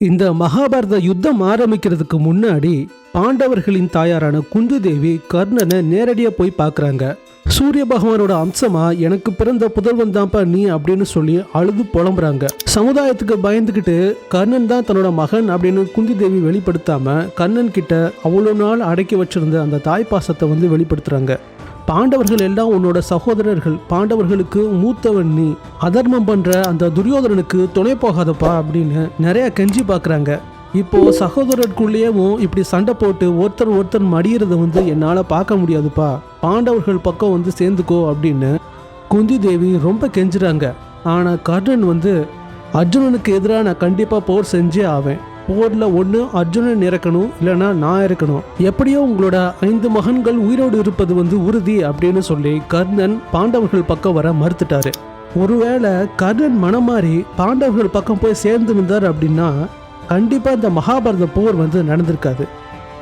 இந்த மகாபாரத யுத்தம் ஆரம்பிக்கிறதுக்கு முன்னாடி பாண்டவர்களின் தாயாரான குந்து தேவி கர்ணனை நேரடியாக போய் பார்க்குறாங்க சூரிய பகவானோட அம்சமா எனக்கு பிறந்த புதல்வன் தான்ப்பா நீ அப்படின்னு சொல்லி அழுது புலம்புறாங்க. சமுதாயத்துக்கு பயந்துக்கிட்டு கர்ணன் தான் தன்னோட மகன் அப்படின்னு குந்தி தேவி வெளிப்படுத்தாம கர்ணன் கிட்ட அவ்வளோ நாள் அடக்கி வச்சிருந்த அந்த தாய் பாசத்தை வந்து வெளிப்படுத்துறாங்க. பாண்டவர்கள் எல்லாம் உன்னோட சகோதரர்கள். பாண்டவர்களுக்கு மூத்தவன் நீ. அதர்மம் பண்ற அந்த துரியோதனனுக்கு துணை போகாதப்பா அப்படின்னு நிறைய கெஞ்சி பார்க்குறாங்க இப்போ சகோதரருக்குள்ளேயும் இப்படி சண்டை போட்டு ஒருத்தர் ஒருத்தர் மடியறத வந்து என்னால் பார்க்க முடியாதுப்பா. பாண்டவர்கள் பக்கம் வந்து சேர்ந்துக்கோ அப்படின்னு குந்தி தேவி ரொம்ப கெஞ்சுறாங்க. ஆனால் கர்ணன் வந்து அர்ஜுனனுக்கு எதிராக நான் கண்டிப்பாக போர் செஞ்சே ஆவேன். போரில் ஒன்று அர்ஜுனன் இறக்கணும் இல்லைன்னா நான் இறக்கணும். எப்படியோ உங்களோட ஐந்து மகன்கள் உயிரோடு இருப்பது வந்து உறுதி அப்படின்னு சொல்லி கர்ணன் பாண்டவர்கள் பக்கம் வர மறுத்துட்டாரு. ஒருவேளை கர்ணன் மனம் மாறி பாண்டவர்கள் பக்கம் போய் சேர்ந்து இருந்தார் அப்படின்னா கண்டிப்பாக இந்த மகாபாரத போர் வந்து நடந்திருக்காது.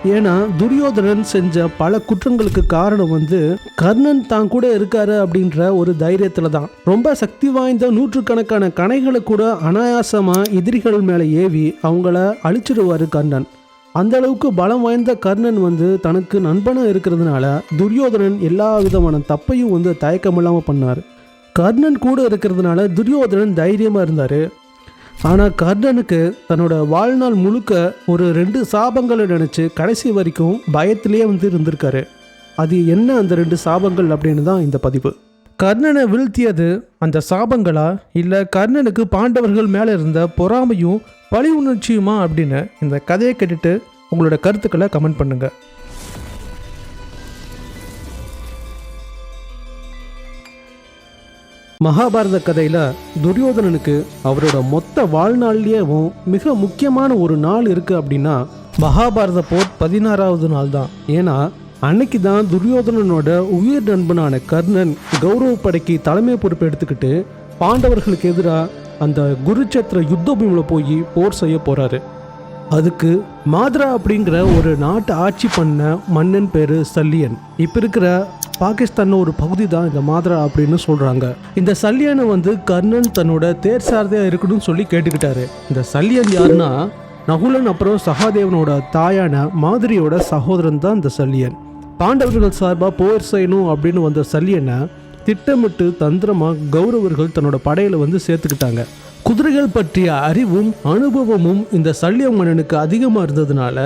ஏன்னா துரியோதனன் செஞ்ச பல குற்றங்களுக்கு காரணம் வந்து கர்ணன் தான் கூட இருக்காரு அப்படின்ற ஒரு தைரியத்துல தான். ரொம்ப சக்தி வாய்ந்த நூற்றுக்கணக்கான கணைகளை கூட அனாயாசமா எதிரிகள் மேலே ஏவி அவங்கள அழிச்சிடுவாரு கர்ணன். அந்த அளவுக்கு பலம் வாய்ந்த கர்ணன் வந்து தனக்கு நண்பனாக இருக்கிறதுனால துரியோதனன் எல்லா விதமான தப்பையும் வந்து தயக்கமில்லாமல் பண்ணார். கர்ணன் கூட இருக்கிறதுனால துரியோதனன் தைரியமாக இருந்தார். ஆனால் கர்ணனுக்கு தன்னோட வாழ்நாள் முழுக்க ஒரு ரெண்டு சாபங்களை நினச்சி கடைசி வரைக்கும் பயத்திலே வந்து இருந்திருக்காரு. அது என்ன அந்த ரெண்டு சாபங்கள் அப்படின்னு தான் இந்த பதிவு. கர்ணனை வீழ்த்தியது அந்த சாபங்களா? இல்லை கர்ணனுக்கு பாண்டவர்கள் மேலே இருந்த பொறாமையும் பழி உணர்ச்சியுமா அப்படின்னு இந்த கதையை கேட்டுட்டு உங்களோட கருத்துக்களை கமெண்ட் பண்ணுங்கள் மகாபாரத கதையில் துரியோதனனுக்கு அவரோட மொத்த வாழ்நாள்லேயும் மிக முக்கியமான ஒரு நாள் இருக்கு அப்படின்னா மகாபாரத போர் பதினாறாவது நாள் தான் ஏன்னா அன்னைக்கு தான் துரியோதனனோட உயிர் நண்பனான கர்ணன் கௌரவ படைக்கு தலைமை பொறுப்பு எடுத்துக்கிட்டு பாண்டவர்களுக்கு எதிராக அந்த குருச்சத்திர யுத்த பூமியில் போய் போர் செய்ய போகிறாரு அதுக்கு மாத்ரா அப்படிங்கிற ஒரு நாட்டை ஆட்சி பண்ண மன்னன் பேர் சல்லியன். இப்போ இருக்கிற பாகிஸ்தான்ல ஒரு பகுதி தான் இந்த மாத்ரா அப்படின்னு சொல்றாங்க. இந்த சல்லியனை வந்து கர்ணன் தன்னோட தேர் சாரதியா இருக்கணும்னு சொல்லி கேட்டுக்கிட்டாரு. இந்த சல்லியன் யாருன்னா நகுலன் அப்புறம் சகாதேவனோட தாயான மாதிரியோட சகோதரன் தான் இந்த சல்லியன் பாண்டவர்கள் சார்பாக போர் செய்யணும் அப்படின்னு வந்த சல்லியனை திட்டமிட்டு தந்திரமாக கௌரவர்கள் தன்னோட படையில் வந்து சேர்த்துக்கிட்டாங்க. குதிரைகள் பற்றிய அறிவும் அனுபவமும் இந்த சல்லிய மன்னனுக்கு அதிகமாக இருந்ததுனால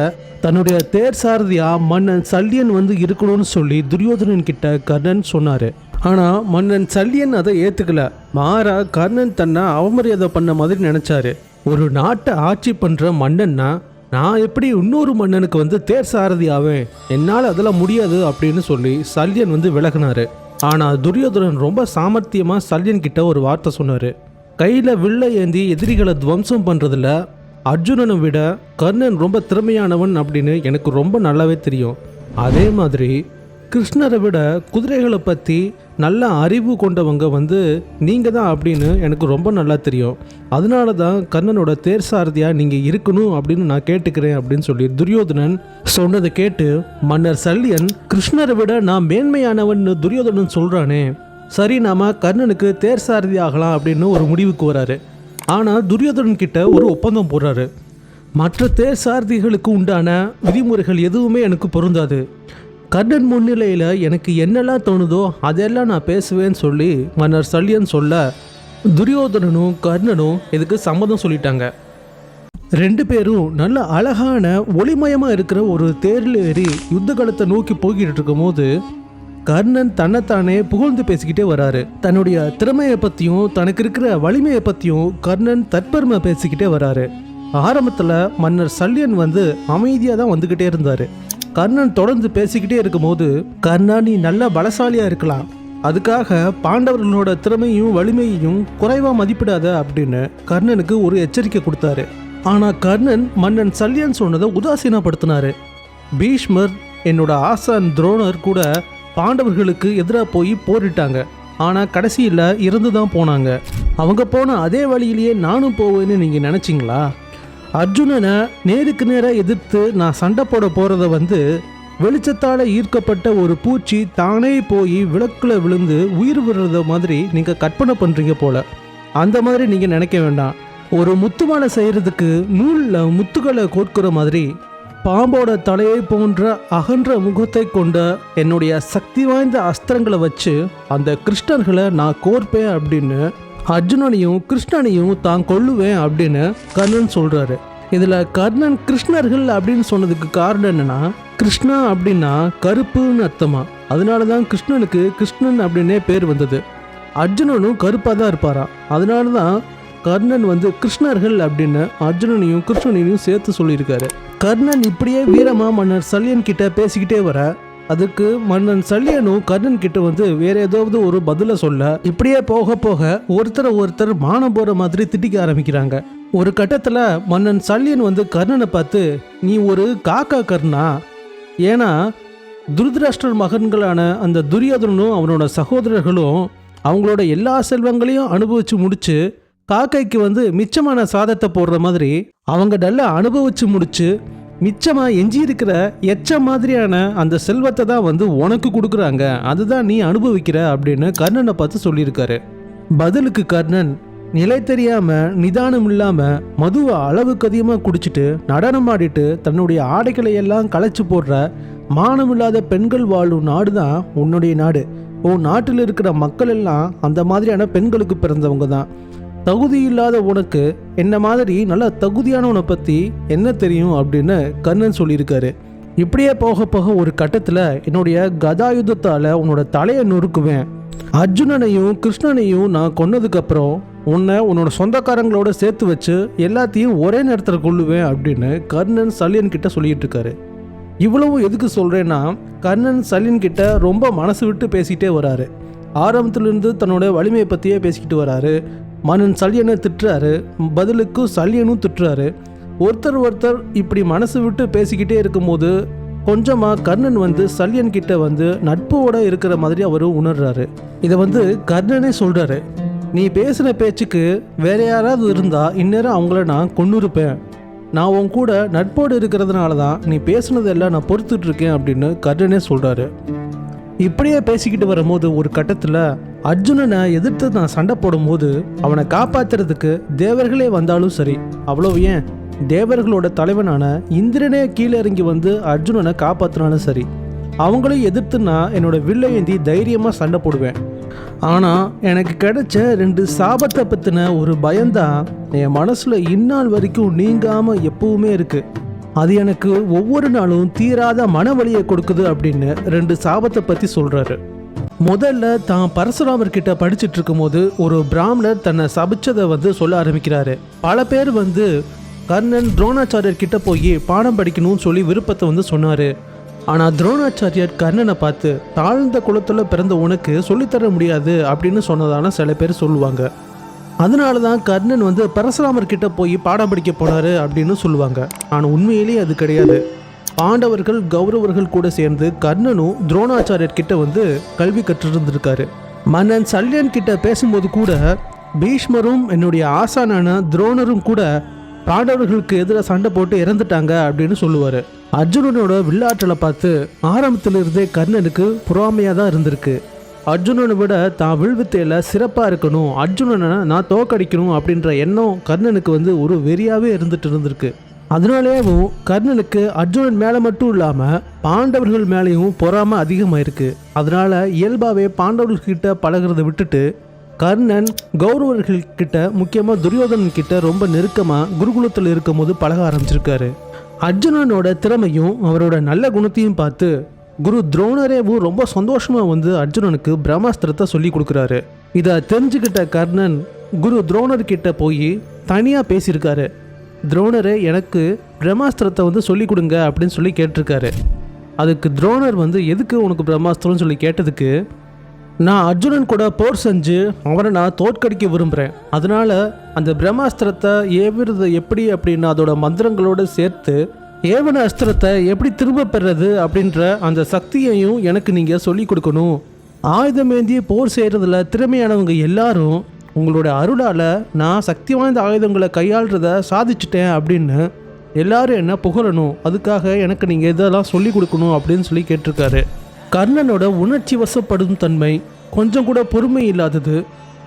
தன்னுடைய தேர் சாரதியா மன்னன் சல்லியன் வந்து இருக்கணும்னு சொல்லி துரியோதனன் கிட்ட கர்ணன் சொன்னாரு. ஆனா மன்னன் சல்லியன் அதை ஏத்துக்கல. மாறா கர்ணன் தன்னை அவமரியாதை பண்ண மாதிரி நினைச்சாரு. ஒரு நாட்டை ஆட்சி பண்ற மன்னன்னா நான் எப்படி இன்னொரு மன்னனுக்கு வந்து தேர் சாரதி ஆவேன்? என்னால் அதெல்லாம் முடியாது அப்படின்னு சொல்லி சல்யன் வந்து விலகினாரு. ஆனால் துரியோதனன் ரொம்ப சாமர்த்தியமாக சல்யன் கிட்ட ஒரு வார்த்தை சொன்னார். கையில் வில்லை ஏந்தி எதிரிகளை துவம்சம் பண்ணுறதுல அர்ஜுனனை விட கர்ணன் ரொம்ப திறமையானவன் அப்படின்னு எனக்கு ரொம்ப நல்லாவே தெரியும். அதே மாதிரி கிருஷ்ணரை விட குதிரைகளை பற்றி நல்ல அறிவு கொண்டவங்க வந்து நீங்கள் தான் அப்படின்னு எனக்கு ரொம்ப நல்லா தெரியும். அதனால தான் கர்ணனோட தேர் சாரதியாக நீங்கள் இருக்கணும் அப்படின்னு நான் கேட்டுக்கிறேன் அப்படின்னு சொல்லி துரியோதனன் சொன்னதை கேட்டு மன்னர் சல்லியன் கிருஷ்ணரை விட நான் மேன்மையானவன் துரியோதனன் சொல்கிறானே சரி நாம கர்ணனுக்கு தேர் சாரதி ஆகலாம் அப்படின்னு ஒரு முடிவுக்கு வராரு. ஆனால் துரியோதனன் கிட்ட ஒரு ஒப்பந்தம் போடுறாரு. மற்ற தேர் சாரதிகளுக்கு உண்டான விதிமுறைகள் எதுவுமே எனக்கு பொருந்தாது. கர்ணன் முன்னிலையில் எனக்கு என்னெல்லாம் தோணுதோ அதெல்லாம் நான் பேசுவேன்னு சொல்லி மன்னர் சல்லியன் சொல்ல துரியோதனனும் கர்ணனும் இதுக்கு சம்மதம் சொல்லிட்டாங்க. ரெண்டு பேரும் நல்ல அழகான ஒளிமயமாக இருக்கிற ஒரு தேரில் ஏறி யுத்த காலத்தை நோக்கி போய்கிட்டு இருக்கும்போது கர்ணன் தன்னைத்தானே புகழ்ந்து பேசிக்கிட்டே வராரு. தன்னுடைய திறமையை பற்றியும் தனக்கு இருக்கிற வலிமையை பற்றியும் கர்ணன் தற்பெருமை பேசிக்கிட்டே வராரு. ஆரம்பத்தில் மன்னர் சல்யன் வந்து அமைதியாக தான் வந்துக்கிட்டே இருந்தார். கர்ணன் தொடர்ந்து பேசிக்கிட்டே இருக்கும்போது கர்ணா நீ நல்ல பலசாலியாக இருக்கலாம். அதுக்காக பாண்டவர்களோட திறமையும் வலிமையையும் குறைவாக மதிப்பிடாத அப்படின்னு கர்ணனுக்கு ஒரு எச்சரிக்கை கொடுத்தாரு. ஆனால் கர்ணன் மன்னன் சல்யன் சொன்னதை உதாசீனப்படுத்தினாரு. பீஷ்மர் என்னோட ஆசான் துரோணர் கூட பாண்டவர்களுக்கு எதிராக போய் போரிட்டாங்க. ஆனால் கடைசியில் இறந்து தான் போனாங்க. அவங்க போன அதே வழியிலேயே நானும் போவேன்னு நீங்கள் நினச்சிங்களா? அர்ஜுனனை நேருக்கு நேராக எதிர்த்து நான் சண்டை போட போகிறத வந்து வெளிச்சத்தால் ஈர்க்கப்பட்ட ஒரு பூச்சி தானே போய் விளக்குல விழுந்து உயிர் விடுறத மாதிரி நீங்கள் கற்பனை பண்ணுறீங்க போல. அந்த மாதிரி நீங்கள் நினைக்க வேண்டாம். ஒரு முத்து மாலை நூலில் முத்துக்களை கோர்க்கிற மாதிரி பாம்போட தலையை போன்ற அகன்ற முகத்தை கொண்ட என்னுடைய சக்தி வாய்ந்த அஸ்திரங்களை வச்சு அந்த கிருஷ்ணர்களை நான் கோர்ப்பேன் அப்படின்னு அர்ஜுனனையும் கிருஷ்ணனையும் தான் கொள்ளுவேன் அப்படின்னு கர்ணன் சொல்றாரு. இதில் கர்ணன் கிருஷ்ணர்கள் அப்படின்னு சொன்னதுக்கு காரணம் என்னன்னா கிருஷ்ணா அப்படின்னா கருப்புன்னு அர்த்தமா? அதனால தான் கிருஷ்ணனுக்கு கிருஷ்ணன் அப்படின்னே பேர் வந்தது. அர்ஜுனனும் கருப்பாக தான் இருப்பாராம். அதனால தான் கர்ணன் வந்து கிருஷ்ணர்கள் அப்படின்னு அர்ஜுனனையும் கிருஷ்ணனையும் சேர்த்து சொல்லியிருக்காரு. கர்ணன் இப்படியே வீரமா மன்னர் சல்யன் கிட்ட பேசிக்கிட்டே வர அதுக்கு மன்னன் சல்யனும் கர்ணன் கிட்ட வந்து வேற ஏதாவது ஒரு பதில சொல்ல இப்படியே போக போக ஒருத்தரை ஒருத்தர் மானம் போற மாதிரி திட்டிக்க ஆரம்பிக்கிறாங்க. ஒரு கட்டத்துல மன்னன் சல்யன் வந்து கர்ணனை பார்த்து நீ ஒரு காக்கா கர்ணா? ஏன்னா துருதராஷ்டிரர் மகன்களான அந்த துரியோதனனும் அவனோட சகோதரர்களும் அவங்களோட எல்லா செல்வங்களையும் அனுபவிச்சு முடிச்சு காக்கைக்கு வந்து மிச்சமான சாதத்தை போடுற மாதிரி அவங்க நல்லா அனுபவிச்சு முடிச்சு மிச்சமா எஞ்சி இருக்கிற எச்ச மாதிரியான அந்த செல்வத்தை தான் வந்து உனக்கு கொடுக்குறாங்க. அதுதான் நீ அனுபவிக்கிற அப்படின்னு கர்ணனை பார்த்து சொல்லியிருக்காரு. பதிலுக்கு கர்ணன் நிலை தெரியாம நிதானம் இல்லாம மதுவை அளவுக்கு அதிகமாக குடிச்சிட்டு நடனம் ஆடிட்டு தன்னுடைய ஆடைகளை எல்லாம் களைச்சு போடுற மானமில்லாத பெண்கள் வாழும் நாடு தான் உன்னுடைய நாடு. உன் நாட்டில் இருக்கிற மக்கள் எல்லாம் அந்த மாதிரியான பெண்களுக்கு பிறந்தவங்க தான். தகுதி இல்லாத உனக்கு என்ன மாதிரி நல்ல தகுதியானவனை பற்றி என்ன தெரியும் அப்படின்னு கர்ணன் சொல்லியிருக்காரு. இப்படியே போக போக ஒரு கட்டத்தில் என்னுடைய கதாயுதத்தால் உன்னோட தலையை நொறுக்குவேன். அர்ஜுனனையும் கிருஷ்ணனையும் நான் கொன்னதுக்கப்புறம் உன்னை உன்னோட சொந்தக்காரங்களோட சேர்த்து வச்சு எல்லாத்தையும் ஒரே நேரத்தில் கொள்ளுவேன் அப்படின்னு கர்ணன் சல்யன் கிட்ட சொல்லிட்டு இருக்காரு. இவ்வளவும் எதுக்கு சொல்கிறேன்னா கர்ணன் சல்யன் கிட்ட ரொம்ப மனசு விட்டு பேசிகிட்டே வராரு. ஆரம்பத்திலிருந்து தன்னோட வலிமையை பற்றியே பேசிக்கிட்டு வராரு. மன்னன் சல்யனை திட்டுறாரு பதிலுக்கு சல்யனும் திட்டுறாரு. ஒருத்தர் ஒருத்தர் இப்படி மனசு விட்டு பேசிக்கிட்டே இருக்கும்போது கொஞ்சமாக கர்ணன் வந்து சல்யன் கிட்ட வந்து நட்போட இருக்கிற மாதிரி அவர் உணர்றாரு. இதை வந்து கர்ணனே சொல்கிறாரு நீ பேசின பேச்சுக்கு வேற யாராவது இருந்தால் இந்நேரம் அவங்கள நான் கொன்னுருப்பேன். நான் உன் கூட நட்போடு இருக்கிறதுனால தான் நீ பேசுனதெல்லாம் நான் பொறுத்துட்டு இருக்கேன் அப்படின்னு கர்ணனே சொல்கிறாரு இப்படியே பேசிக்கிட்டு வரும்போது ஒரு கட்டத்தில் அர்ஜுனனை எதிர்த்து நான் சண்டை போடும்போது அவனை காப்பாத்துறதுக்கு தேவர்களே வந்தாலும் சரி அவ்வளோ ஏன்? தேவர்களோட தலைவனான இந்திரனே கீழே இறங்கி வந்து அர்ஜுனனை காப்பாற்றினாலும் சரி அவங்களையும் எதிர்த்து நான் என்னோட வில்லை ஏந்தி தைரியமாக சண்டை போடுவேன். ஆனால் எனக்கு கிடைச்ச ரெண்டு சாபத்தை பற்றின ஒரு பயம்தான் என் மனசில் இந்நாள் வரைக்கும் நீங்காமல் எப்பவுமே இருக்குது அது எனக்கு ஒவ்வொரு நாளும் தீராத மனவழியை கொடுக்குது அப்படின்னு ரெண்டு சாபத்தை பற்றி சொல்கிறாரு முதல்ல தான் பரசுராமர் கிட்ட படிச்சுட்டு இருக்கும்போது ஒரு பிராமணர் தன்னை சபிச்சதை வந்து சொல்ல ஆரம்பிக்கிறாரு. பல பேர் வந்து கர்ணன் துரோணாச்சாரியர் கிட்ட போய் பாடம் படிக்கணும்னு சொல்லி விருப்பத்தை வந்து சொன்னாரு. ஆனால் துரோணாச்சாரியர் கர்ணனை பார்த்து தாழ்ந்த குலத்தில் பிறந்த உனக்கு சொல்லித்தர முடியாது அப்படின்னு சொன்னதான சில பேர் சொல்லுவாங்க. அதனால தான் கர்ணன் வந்து பரசுராமர் கிட்ட போய் பாடம் படிக்க போனாரு அப்படின்னு சொல்லுவாங்க. ஆனால் உண்மையிலேயே அது கிடையாது. பாண்டவர்கள் கௌரவர்கள் கூட சேர்ந்து கர்ணனும் துரோணாச்சாரியர் கிட்ட வந்து கல்வி கற்றிருந்திருக்காரு. மன்னன் சல்யன் கிட்ட பேசும்போது கூட பீஷ்மரும் என்னுடைய ஆசானான துரோணரும் கூட பாண்டவர்களுக்கு எதிராக சண்டை போட்டு இறந்துட்டாங்க அப்படின்னு சொல்லுவார். அர்ஜுனனோட வில்லாற்றலை பார்த்து ஆரம்பத்திலிருந்தே கர்ணனுக்கு பொறாமையாக தான் இருந்திருக்கு. அர்ஜுனனை விட தான் வில்வித்தையில் சிறப்பாக இருக்கணும். அர்ஜுனனை நான் தோக்கடிக்கணும் அப்படின்ற எண்ணம் கர்ணனுக்கு வந்து ஒரு வெறியாகவே இருந்துட்டு இருந்திருக்கு. அதனாலேயும் கர்ணனுக்கு அர்ஜுனன் மேலே மட்டும் இல்லாமல் பாண்டவர்கள் மேலேயும் பொறாமல் அதிகமாயிருக்கு. அதனால இயல்பாகவே பாண்டவர்கள்கிட்ட பழகுறதை விட்டுட்டு கர்ணன் கௌரவர்கள் கிட்ட முக்கியமாக துரியோதனன் கிட்ட ரொம்ப நெருக்கமாக குருகுலத்தில் இருக்கும்போது பழக ஆரம்பிச்சிருக்காரு. அர்ஜுனனோட திறமையும் அவரோட நல்ல குணத்தையும் பார்த்து குரு துரோணரேவும் ரொம்ப சந்தோஷமாக வந்து அர்ஜுனனுக்கு பிரம்மாஸ்திரத்தை சொல்லி கொடுக்குறாரு. இதை தெரிஞ்சுக்கிட்ட கர்ணன் குரு துரோணர்கிட்ட போய் தனியாக பேசியிருக்காரு. துரோணரே எனக்கு பிரம்மாஸ்திரத்தை வந்து சொல்லி கொடுங்க அப்படின்னு சொல்லி கேட்டிருக்காரு. அதுக்கு துரோணர் வந்து எதுக்கு உனக்கு பிரம்மாஸ்திரம்னு சொல்லி கேட்டதுக்கு நான் அர்ஜுனன் கூட போர் செஞ்சு அவனை நான் தோற்கடிக்க விரும்புகிறேன் அதனால் அந்த பிரம்மாஸ்திரத்தை ஏவிறது எப்படி அப்படின்னு அதோட மந்திரங்களோடு சேர்த்து ஏவன அஸ்திரத்தை எப்படி திரும்ப பெறது அப்படின்ற அந்த சக்தியையும் எனக்கு நீங்கள் சொல்லி கொடுக்கணும். ஆயுதமேந்தி போர் செய்கிறதுல திறமையானவங்க எல்லாரும் உங்களோட அருளால் நான் சக்தி வாய்ந்த ஆயுதங்களை கையாளுறத சாதிச்சிட்டேன் அப்படின்னு எல்லாரும் என்ன புகழணும். அதுக்காக எனக்கு நீங்கள் இதெல்லாம் சொல்லி கொடுக்கணும் அப்படின்னு சொல்லி கேட்டிருக்காரு. கர்ணனோட உணர்ச்சி வசப்படும் தன்மை கொஞ்சம் கூட பொறுமை இல்லாதது.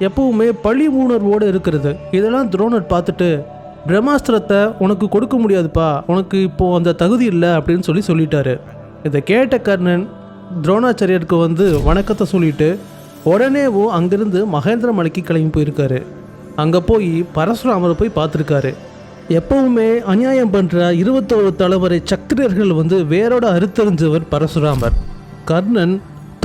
எப்பவுமே பழி உணர்வோடு இருக்கிறது. இதெல்லாம் துரோணர் பார்த்துட்டு பிரம்மாஸ்திரத்தை உனக்கு கொடுக்க முடியாதுப்பா. உனக்கு இப்போ அந்த தகுதி இல்லை அப்படின்னு சொல்லி சொல்லிட்டாரு. இதை கேட்ட கர்ணன் துரோணாச்சாரியருக்கு வந்து வணக்கத்தை சொல்லிட்டு உடனேவும் அங்கிருந்து மகேந்திர மலைக்கு கிளம்பி போயிருக்காரு. அங்கே போய் பரசுராமரை போய் பார்த்துருக்காரு. எப்பவுமே அநியாயம் பண்ணுற இருபத்தோரு தலைவரை சக்கரர்கள் வந்து வேரோட அறுத்தறிஞ்சவர் பரசுராமர். கர்ணன்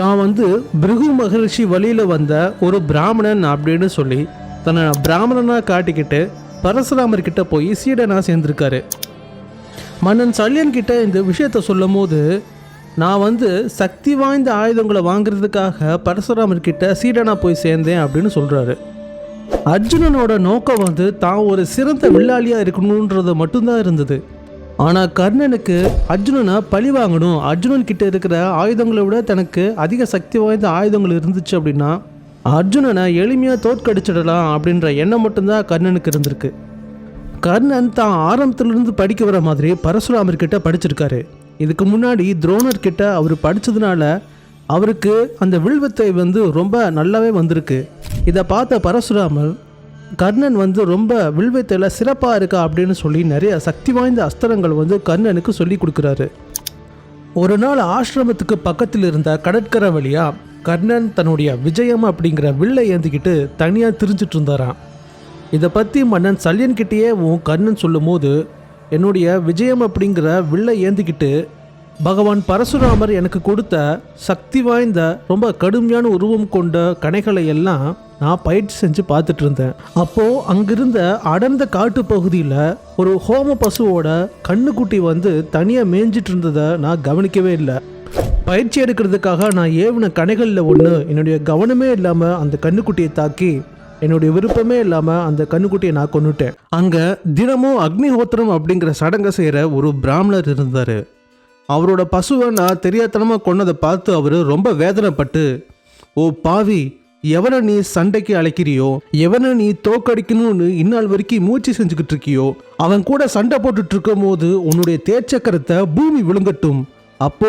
தான் வந்து பிருகு மகரிஷி வழியில் வந்த ஒரு பிராமணன் அப்படின்னு சொல்லி தன்னை பிராமணனாக காட்டிக்கிட்டு பரசுராமர் கிட்ட போய் சீடனாக சேர்ந்திருக்காரு. மன்னன் சல்யன் கிட்ட இந்த விஷயத்த சொல்லும் போது நான் வந்து சக்தி வாய்ந்த ஆயுதங்களை வாங்குறதுக்காக பரசுராமர் கிட்ட சீடனா போய் சேர்ந்தேன் அப்படின்னு சொல்றாரு. அர்ஜுனனோட நோக்கம் வந்து தான் ஒரு சிறந்த வில்லாளியா இருக்கணுன்றது மட்டும்தான் இருந்தது. ஆனா கர்ணனுக்கு அர்ஜுனனை பழி வாங்கணும். அர்ஜுனன் கிட்ட இருக்கிற ஆயுதங்களை விட தனக்கு அதிக சக்தி வாய்ந்த ஆயுதங்கள் இருந்துச்சு அப்படின்னா அர்ஜுனனை எளிமையாக தோற்கடிச்சிடலாம் அப்படின்ற எண்ணம் மட்டும்தான் கர்ணனுக்கு இருந்திருக்கு. கர்ணன் தான் ஆரம்பத்திலிருந்து படிக்க வர மாதிரி பரசுராமர்கிட்ட படிச்சிருக்காரு. இதுக்கு முன்னாடி துரோணர் கிட்ட அவர் படித்ததுனால அவருக்கு அந்த வில்வத்தை வந்து ரொம்ப நல்லாவே வந்திருக்கு. இதை பார்த்த பரசுராமர் கர்ணன் வந்து ரொம்ப வில்வத்தையில் சிறப்பாக இருக்கா அப்படின்னு சொல்லி நிறைய சக்தி வாய்ந்த அஸ்திரங்கள் வந்து கர்ணனுக்கு சொல்லி கொடுக்குறாரு. ஒரு நாள் ஆசிரமத்துக்கு பக்கத்தில் இருந்த கடற்கரை வழியாக கர்ணன் தன்னுடைய விஜயம் அப்படிங்கிற வில்லை ஏந்திக்கிட்டு தனியாக திரிஞ்சிட்டு இருந்தாராம். இதை பற்றி மன்னன் சல்யன்கிட்டேயே உன் கர்ணன் சொல்லும்போது என்னுடைய விஜயம் அப்படிங்கிற வில்லை ஏந்திக்கிட்டு பகவான் பரசுராமர் எனக்கு கொடுத்த சக்தி வாய்ந்த ரொம்ப கடுமையான உருவம் கொண்ட கணைகளை எல்லாம் நான் பயிற்சி செஞ்சு பார்த்துட்டு இருந்தேன். அப்போது அங்கிருந்த அடர்ந்த காட்டு பகுதியில் ஒரு ஹோம பசுவோட கண்ணுக்குட்டி வந்து தனியாக மேய்ஞ்சிட்டு இருந்ததை நான் கவனிக்கவே இல்லை. பயிற்சி எடுக்கிறதுக்காக நான் ஏவின கணைகளில் ஒன்று என்னுடைய கவனமே இல்லாமல் அந்த கண்ணுக்குட்டியை தாக்கி என்னுடைய விருப்பமே இல்லாமல் அந்த கண்ணுக்குட்டியை நான் கொண்டுட்டேன் அங்கே தினமும் அக்னிஹோத்திரம் அப்படிங்கிற சடங்கை செய்கிற ஒரு பிராமணர் இருந்தார். அவரோட பசுவை நான் தெரியாதனமாக கொன்னதை பார்த்து அவர் ரொம்ப வேதனைப்பட்டு ஓ பாவி எவனை நீ சண்டைக்கு அழைக்கிறியோ எவனை நீ தோக்கடிக்கணும்னு இந்நாள் வரைக்கும் மூச்சு செஞ்சுக்கிட்டு இருக்கியோ அவன் கூட சண்டை போட்டுட்டு இருக்கும் போது உன்னுடைய தேர்ச்சக்கரத்தை பூமி விழுங்கட்டும். அப்போ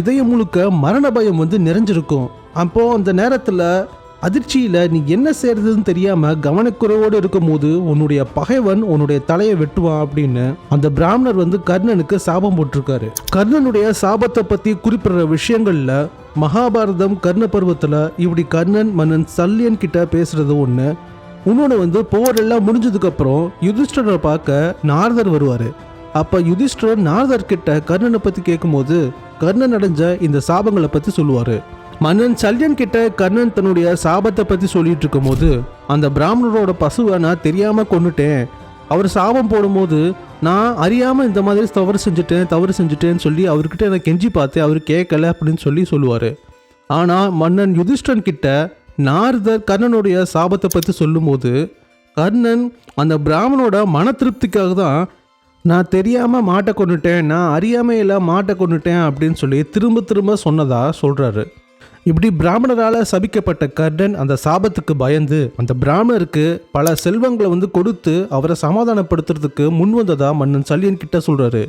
இதயம் முழுக்க மரண பயம் வந்து நிறைஞ்சிருக்கும். அப்போ அந்த நேரத்தில் அதிர்ச்சியில் நீ என்ன செய்யறதுன்னு தெரியாம கவனக்குறைவோடு இருக்கும்போது உன்னுடைய பகைவன் உன்னுடைய தலையை வெட்டுவான் அப்படின்னு அந்த பிராமணர் வந்து கர்ணனுக்கு சாபம் போட்டிருக்காரு. கர்ணனுடைய சாபத்தை பத்தி குறிப்பிடுற விஷயங்கள்ல மகாபாரதம் கர்ண பருவத்துல இப்படி கர்ணன் மன்னன் சல்லியன் கிட்ட பேசுறது ஒண்ணு. இன்னொன்று வந்து போர் எல்லாம் முடிஞ்சதுக்கப்புறம் யுதிஷ்டரை பார்க்க நாரதர் வருவார். அப்போ யுதிஷ்டர் நாரதர்கிட்ட கர்ணனை பற்றி கேட்கும்போது கர்ணன் அடைஞ்ச இந்த சாபங்களை பற்றி சொல்லுவார். மன்னன் சல்யன் கிட்ட கர்ணன் தன்னுடைய சாபத்தை பற்றி சொல்லிட்டு இருக்கும்போது அந்த பிராமணரோட பசுவை நான் தெரியாமல் கொன்னுட்டேன். அவர் சாபம் போடும்போது நான் அறியாமல் இந்த மாதிரி தவறு செஞ்சுட்டேன் தவறு செஞ்சுட்டேன்னு சொல்லி அவர்கிட்ட எனக்கு கெஞ்சி பார்த்து அவர் கேட்கல அப்படின்னு சொல்லி சொல்லுவார். ஆனால் மன்னன் யுதிஷ்டன் கிட்ட நாரதர் கர்ணனுடைய சாபத்தை பற்றி சொல்லும்போது கர்ணன் அந்த பிராமணோட மன திருப்திக்காக தான் நான் தெரியாமல் மாட்டை கொண்டுட்டேன் நான் அறியாமையில் மாட்டை கொண்டுட்டேன் அப்படின்னு சொல்லி திரும்ப திரும்ப சொன்னதாக சொல்கிறாரு இப்படி பிராமணரால் சபிக்கப்பட்ட கர்ணன் அந்த சாபத்துக்கு பயந்து அந்த பிராமணருக்கு பல செல்வங்களை வந்து கொடுத்து அவரை சமாதானப்படுத்துறதுக்கு முன் வந்ததாக மன்னன் சல்லியன் கிட்ட சொல்கிறாரு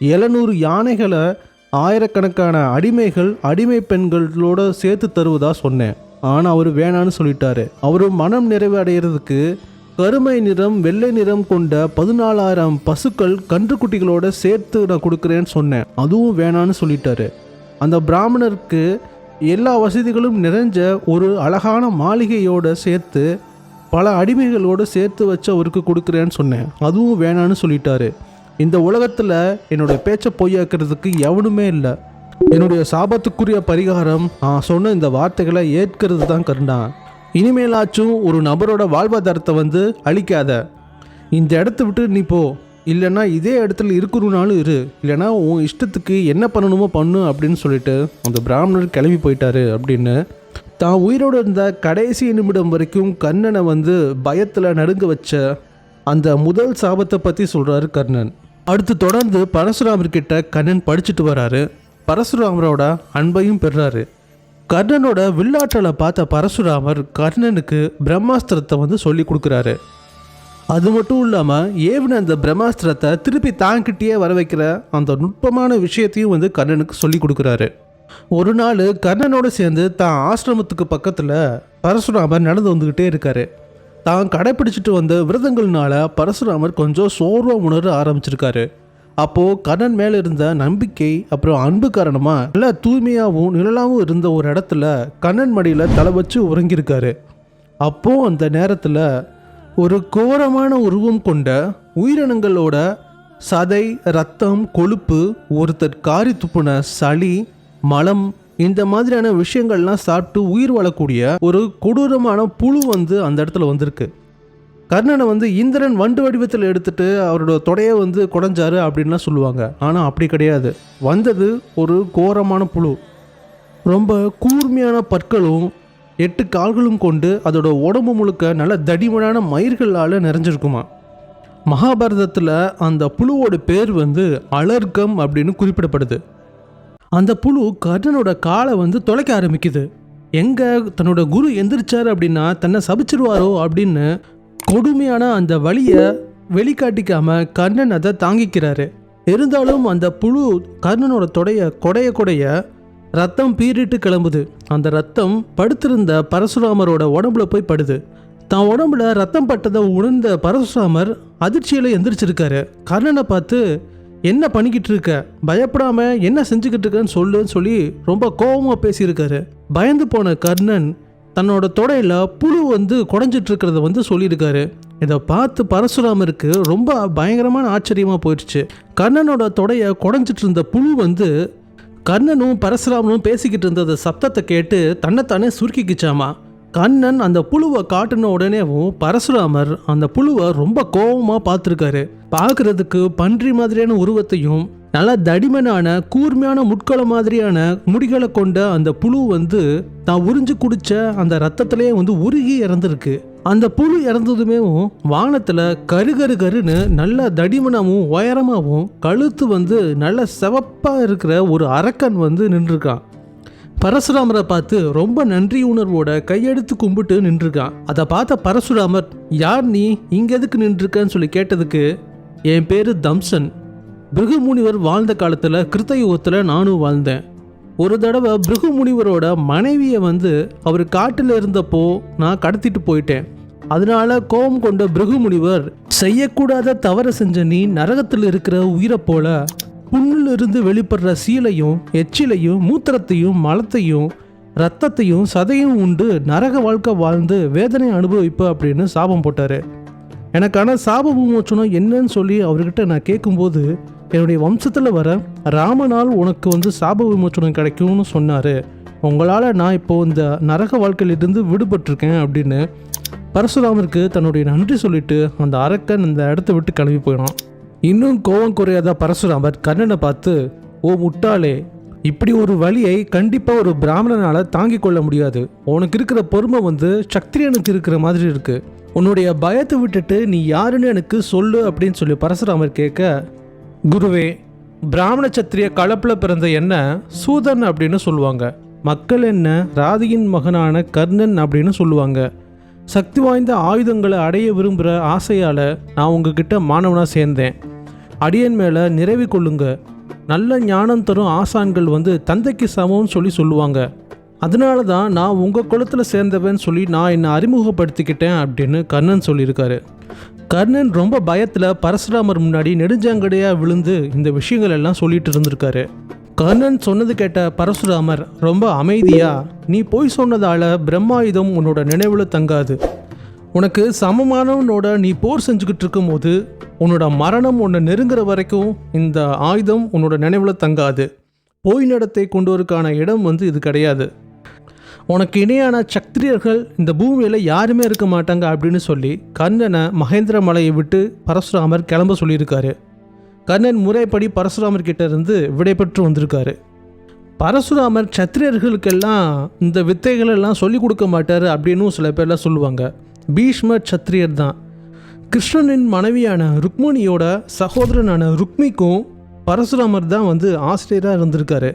எழுநூறு யானைகளை ஆயிரக்கணக்கான அடிமைகள் அடிமை பெண்களோட சேர்த்து தருவதாக சொன்னேன். ஆனால் அவர் வேணான்னு சொல்லிட்டாரு. அவர் மனம் நிறைவு அடைகிறதுக்கு கருமை நிறம் வெள்ளை நிறம் கொண்ட பதினாலாயிரம் பசுக்கள் கன்றுக்குட்டிகளோட சேர்த்து நான் கொடுக்குறேன்னு சொன்னேன். அதுவும் வேணான்னு சொல்லிட்டாரு. அந்த பிராமணருக்கு எல்லா வசதிகளும் நிறைஞ்ச ஒரு அழகான மாளிகையோட சேர்த்து பல அடிமைகளோடு சேர்த்து வச்சு அவருக்கு கொடுக்குறேன்னு சொன்னேன். அதுவும் வேணான்னு சொல்லிட்டாரு. இந்த உலகத்தில் என்னுடைய பேச்சை பொய்யாக்கிறதுக்கு எவனுமே இல்லை. என்னுடைய சாபத்துக்குரிய பரிகாரம் நான் சொன்ன இந்த வார்த்தைகளை ஏற்கிறது தான் கருண்டான் இனிமேலாச்சும் ஒரு நபரோட வாழ்வாதாரத்தை வந்து அழிக்காத. இந்த இடத்த விட்டு நீ போ. இல்லைன்னா இதே இடத்துல இருக்கணும்னாலும் இரு. இல்லைன்னா உன் இஷ்டத்துக்கு என்ன பண்ணணுமோ பண்ணு அப்படின்னு சொல்லிட்டு அந்த பிராமணர் கிளம்பி போயிட்டாரு அப்படின்னு தான் உயிரோடு இருந்த கடைசி நிமிடம் வரைக்கும் கர்ணனை வந்து பயத்தில் நடுங்க வச்ச அந்த முதல் சாபத்தை பற்றி சொல்கிறாரு கர்ணன். அடுத்து தொடர்ந்து பரசுராமர் கண்ணன் படிச்சுட்டு வராரு. பரசுராமரோட அன்பையும் பெறாரு. கர்ணனோட வில்லாற்றலை பார்த்த பரசுராமர் கர்ணனுக்கு பிரம்மாஸ்திரத்தை வந்து சொல்லி கொடுக்குறாரு. அது மட்டும் இல்லாமல் ஏவின அந்த பிரம்மாஸ்திரத்தை திருப்பி தாங்கிட்டே வர வைக்கிற அந்த நுட்பமான விஷயத்தையும் வந்து கர்ணனுக்கு சொல்லி கொடுக்குறாரு. ஒரு நாள் கர்ணனோடு சேர்ந்து தான் ஆசிரமத்துக்கு பக்கத்தில் பரசுராமர் நடந்து வந்துக்கிட்டே இருக்காரு. தான் கடைப்பிடிச்சிட்டு வந்த விரதங்கள்னால பரசுராமர் கொஞ்சம் சோர்வாக உணர ஆரம்பிச்சிருக்காரு. அப்போது கண்ணன் மேலே இருந்த நம்பிக்கை அப்புறம் அன்பு காரணமாக நல்லா தூய்மையாகவும் நிழலாகவும் இருந்த ஒரு இடத்துல கண்ணன் மடியில் தலை வச்சு உறங்கியிருக்காரு. அப்போது அந்த நேரத்தில் ஒரு கோரமான உருவம் கொண்ட உயிரினங்களோட சதை ரத்தம் கொழுப்பு ஒருத்தர் காரி துப்புன சளி மலம் இந்த மாதிரியான விஷயங்கள்லாம் சாப்பிட்டு உயிர் வாழக்கூடிய ஒரு கொடூரமான புழு வந்து அந்த இடத்துல வந்திருக்கு. கர்ணனை வந்து இந்திரன் வண்டு வடிவத்தில் எடுத்துட்டு அவரோட தொடையை வந்து குடஞ்சாரு அப்படின்லாம் சொல்லுவாங்க. ஆனால் அப்படி கிடையாது. வந்தது ஒரு கோரமான புழு. ரொம்ப கூர்மையான பற்களும் எட்டு கால்களும் கொண்டு அதோட உடம்பு முழுக்க நல்ல தடிமனான மயிர்களால் நிறைஞ்சிருக்குமா. மகாபாரதத்தில் அந்த புழுவோட பேர் வந்து அலர்கம் அப்படின்னு குறிப்பிடப்படுது. அந்த புழு கர்ணனோட காலை வந்து தொலைக்க ஆரம்பிக்குது. எங்கே தன்னோட குரு எந்திரிச்சார் அப்படின்னா தன்னை சபிச்சிருவாரோ அப்படின்னு கொடுமையான அந்த வழியை வெளிக்காட்டிக்காம கர்ணன் அதை தாங்கிக்கிறாரு. இருந்தாலும் அந்த புழு கர்ணனோட தொடைய கொடைய கொடைய ரத்தம் பீறிட்டு கிளம்புது. அந்த ரத்தம் படுத்திருந்த பரசுராமரோட உடம்புல போய் படுது. தான் உடம்புல ரத்தம் பட்டதை உணர்ந்த பரசுராமர் அதிர்ச்சியில் எந்திரிச்சிருக்காரு. கர்ணனை பார்த்து என்ன பண்ணிக்கிட்டு இருக்க? பயப்படாம என்ன செஞ்சுக்கிட்டு இருக்கன்னு சொல்லுன்னு சொல்லி ரொம்ப கோபமாக பேசியிருக்காரு. பயந்து போன கர்ணன் தன்னோட தொடையில் புழு வந்து குடஞ்சிட்டு இருக்கிறத வந்து சொல்லியிருக்காரு. இதை பார்த்து பரசுராமருக்கு ரொம்ப பயங்கரமான ஆச்சரியமாக போயிடுச்சு. கர்ணனோட தொடையை குடஞ்சிட்டு இருந்த புழு வந்து கர்ணனும் பரசுராமனும் பேசிக்கிட்டு இருந்த அந்த சத்தத்தை கேட்டு தன்னைத்தானே சுருக்கிக்கிச்சாமா? கண்ணன் அந்த புழுவை காட்டின உடனேவும் பரசுராமர் அந்த புழுவை ரொம்ப கோபமாக பார்த்துருக்காரு. பார்க்கறதுக்கு பன்றி மாதிரியான உருவத்தையும் நல்ல தடிமனான கூர்மையான முட்களை மாதிரியான முடிகளை கொண்ட அந்த புழு வந்து தான் உறிஞ்சு குடிச்ச அந்த ரத்தத்திலே வந்து உருகி இறந்துருக்கு. அந்த புழு இறந்ததுமே வானத்தில் கரு கரு கருன்னு நல்ல தடிமனாகவும் உயரமாகவும் கழுத்து வந்து நல்ல சிவப்பாக இருக்கிற ஒரு அரக்கன் வந்து நின்றுருக்கான். பரசுராமரை பார்த்து ரொம்ப நன்றி உணர்வோட கையெடுத்து கும்பிட்டு நின்றுருக்கான். அதை பார்த்த பரசுராமர் யார் நீ? இங்க எதுக்கு நின்றுருக்கன்னு சொல்லி கேட்டதுக்கு என் பேரு தம்சன். பிருகு முனிவர் வாழ்ந்த காலத்தில் கிருத்தயுகத்தில் நானும் வாழ்ந்தேன். ஒரு தடவை பிருகு முனிவரோட மனைவியை வந்து அவர் காட்டில் இருந்தப்போ நான் கடத்திட்டு போயிட்டேன். அதனால கோபம் கொண்ட பிருகு முனிவர் செய்யக்கூடாத தவறு செஞ்ச நீ நரகத்தில் இருக்கிற உயிரை போல புண்ணிலிருந்து வெளிப்படுற சீலையும் எச்சிலையும் மூத்திரத்தையும் மலத்தையும் ரத்தத்தையும் சதையும் உண்டு. நரக வாழ்க்கை வாழ்ந்து வேதனை அனுபவிப்ப அப்படின்னு சாபம் போட்டார். எனக்கான சாப விமோச்சனம் என்னன்னு சொல்லி அவர்கிட்ட நான் கேட்கும்போது என்னுடைய வம்சத்தில் வர ராமனால் உனக்கு வந்து சாப விமோச்சனம் கிடைக்கும்னு சொன்னார். உங்களால் நான் இப்போ இந்த நரக வாழ்க்கையிலிருந்து விடுபட்டிருக்கேன் அப்படின்னு பரசுராமருக்கு தன்னுடைய நன்றி சொல்லிட்டு அந்த அரக்கன் இந்த இடத்த விட்டு கிளம்பி போயிடும் இன்னும் கோவம் குறையாத பரசுராமர் கர்ணனை பார்த்து ஓ முட்டாளே இப்படி ஒரு வழியை கண்டிப்பாக ஒரு பிராமணனால் தாங்கிக் கொள்ள முடியாது. உனக்கு இருக்கிற பொறுமை வந்து சக்திரியனுக்கு இருக்கிற மாதிரி இருக்கு. உன்னுடைய பயத்தை விட்டுட்டு நீ யாருன்னு எனக்கு சொல்லு அப்படின்னு சொல்லி பரசுராமர் கேட்க குருவே பிராமண சத்திரிய கலப்பில் பிறந்த என்ன சூதன் அப்படின்னு சொல்லுவாங்க. மக்கள் என்ன? ராதியின் மகனான கர்ணன் அப்படின்னு சொல்லுவாங்க. சக்தி வாய்ந்த ஆயுதங்களை அடைய விரும்புகிற ஆசையால் நான் உங்ககிட்ட மாணவனாக சேர்ந்தேன். அடியன் மேலே நிறைவு கொள்ளுங்க. நல்ல ஞானம் தரும் ஆசான்கள் வந்து தந்தைக்கு சமம்னு சொல்லி சொல்லுவாங்க. அதனால தான் நான் உங்கள் குளத்தில் சேர்ந்தவன் சொல்லி நான் என்னை அறிமுகப்படுத்திக்கிட்டேன் அப்படின்னு கர்ணன் சொல்லியிருக்காரு. கர்ணன் ரொம்ப பயத்தில் பரசுராமர் முன்னாடி நெடுஞ்சாங்கடையாக விழுந்து இந்த விஷயங்கள் எல்லாம் சொல்லிட்டு இருந்திருக்காரு. கர்ணன் சொன்னது கேட்ட பரசுராமர் ரொம்ப அமைதியா? நீ போய் சொன்னதால பிரம்மாயுதம் உன்னோட நினைவில் தங்காது. உனக்கு சமமானவனோட நீ போர் செஞ்சுக்கிட்டு இருக்கும்போது உன்னோட மரணம் உன்னை நெருங்குற வரைக்கும் இந்த ஆயுதம் உன்னோட நினைவில் தங்காது. போய் நடத்தை கொண்டோருக்கான இடம் வந்து இது கிடையாது. உனக்கு இணையான சக்திரியர்கள் இந்த பூமியில் யாருமே இருக்க மாட்டாங்க அப்படின்னு சொல்லி கர்ணனை மகேந்திர மலையை விட்டு பரசுராமர் கிளம்ப சொல்லியிருக்காரு. கர்ணன் முறைப்படி பரசுராமர் கிட்ட இருந்து விடைபெற்று வந்திருக்காரு. பரசுராமர் சத்திரியர்களுக்கெல்லாம் இந்த வித்தைகள் எல்லாம் சொல்லிக் கொடுக்க மாட்டார் அப்படின்னு சில பேர்லாம் சொல்லுவாங்க. பீஷ்மர் சத்திரியர் தான் கிருஷ்ணனின் மனைவியான ருக்மணியோட சகோதரனான ருக்மிக்கும் பரசுராமர் தான் வந்து ஆசிரியராக இருந்திருக்காரு.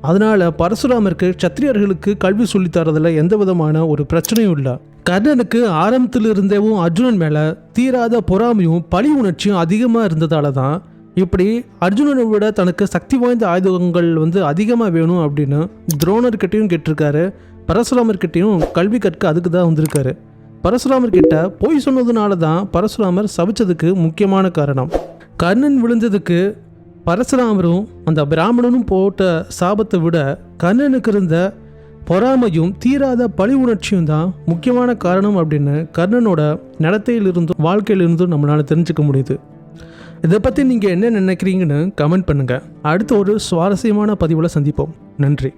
அதனால் பரசுராமருக்கு சத்திரியர்களுக்கு கல்வி சொல்லித்தரதில் எந்த விதமான ஒரு பிரச்சனையும் இல்லை. கர்ணனுக்கு ஆரம்பத்தில் இருந்தேவும் அர்ஜுனன் மேலே தீராத பொறாமையும் பழி உணர்ச்சியும் அதிகமாக இருந்ததால தான் இப்படி அர்ஜுனனை விட தனக்கு சக்தி வாய்ந்த ஆயுதங்கள் வந்து அதிகமாக வேணும் அப்படின்னு துரோணர்கிட்டையும் கேட்டிருக்காரு. பரசுராமர்கிட்டையும் கல்வி கற்க அதுக்கு தான் வந்திருக்காரு. பரசுராமர் கிட்ட பொய் சொன்னதுனால தான் பரசுராமர் சபிச்சதுக்கு முக்கியமான காரணம். கர்ணன் விழுந்ததுக்கு பரசுராமரும் அந்த பிராமணனும் போட்ட சாபத்தை விட கர்ணனுக்கு இருந்த பொறாமையும் தீராத பழி உணர்ச்சியும் தான் முக்கியமான காரணம் அப்படின்னு கர்ணனோட நடத்தையிலிருந்தும் வாழ்க்கையிலிருந்தும் நம்மளால் தெரிஞ்சுக்க முடியுது. இதை பற்றி நீங்கள் என்ன நினைக்கிறீங்கன்னு கமெண்ட் பண்ணுங்கள் அடுத்த ஒரு சுவாரஸ்யமான பதிவில் சந்திப்போம். நன்றி.